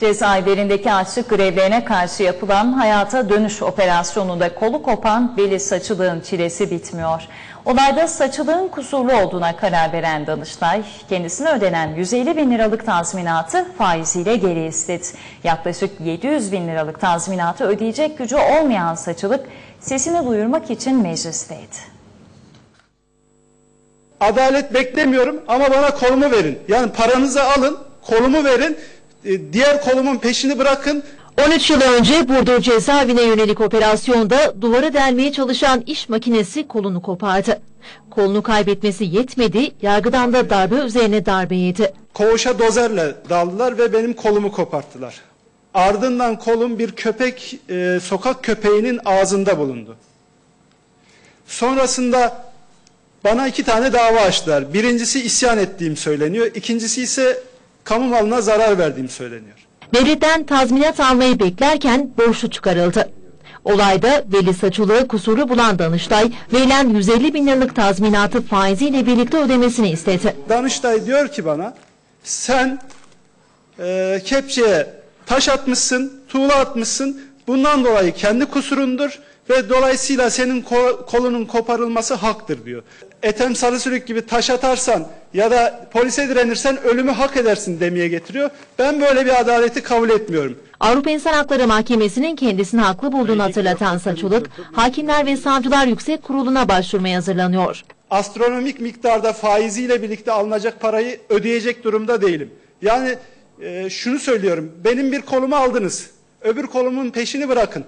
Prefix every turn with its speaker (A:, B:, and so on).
A: Cezaevlerindeki açlık grevlerine karşı yapılan hayata dönüş operasyonunda kolu kopan Veli Saçılık'ın çilesi bitmiyor. Olayda Saçılık'ın kusurlu olduğuna karar veren Danıştay, kendisine ödenen 150 bin liralık tazminatı faiziyle geri istedi. Yaklaşık 700 bin liralık tazminatı ödeyecek gücü olmayan Saçılık, sesini duyurmak için meclisteydi.
B: Adalet beklemiyorum ama bana kolumu verin. Yani paranızı alın, kolumu verin. E, Diğer kolumun peşini bırakın.
C: 13 yıl önce Burdur cezaevine yönelik operasyonda duvara delmeye çalışan iş makinesi kolunu kopardı. Kolunu kaybetmesi yetmedi, yargıdan da darbe üzerine darbe yedi.
B: Koğuşa dozerle daldılar ve benim kolumu koparttılar. Ardından kolum bir köpek, e, sokak köpeğinin ağzında bulundu. Sonrasında bana iki tane dava açtılar. Birincisi isyan ettiğim söyleniyor. İkincisi ise kamu malına zarar verdiğim söyleniyor.
C: Devletten tazminat almayı beklerken borçlu çıkarıldı. Olayda Veli Saçılık'ı kusurlu bulan Danıştay, verilen 150 bin liralık tazminatı faiziyle birlikte ödemesini istedi.
B: Danıştay diyor ki bana sen e, kepçeye taş atmışsın, tuğla atmışsın. Bundan dolayı kendi kusurundur ve dolayısıyla senin ko- kolunun koparılması haktır diyor. Etem Sarısülük gibi taş atarsan ya da polise direnirsen ölümü hak edersin demeye getiriyor. Ben böyle bir adaleti kabul etmiyorum.
C: Avrupa İnsan Hakları Mahkemesi'nin kendisini haklı bulduğunu hatırlatan Saçılık, Hakimler ve Savcılar Yüksek Kurulu'na başvurmaya hazırlanıyor.
B: astronomik miktarda faiziyle birlikte alınacak parayı ödeyecek durumda değilim. Yani e, şunu söylüyorum, benim bir kolumu aldınız, öbür kolumun peşini bırakın.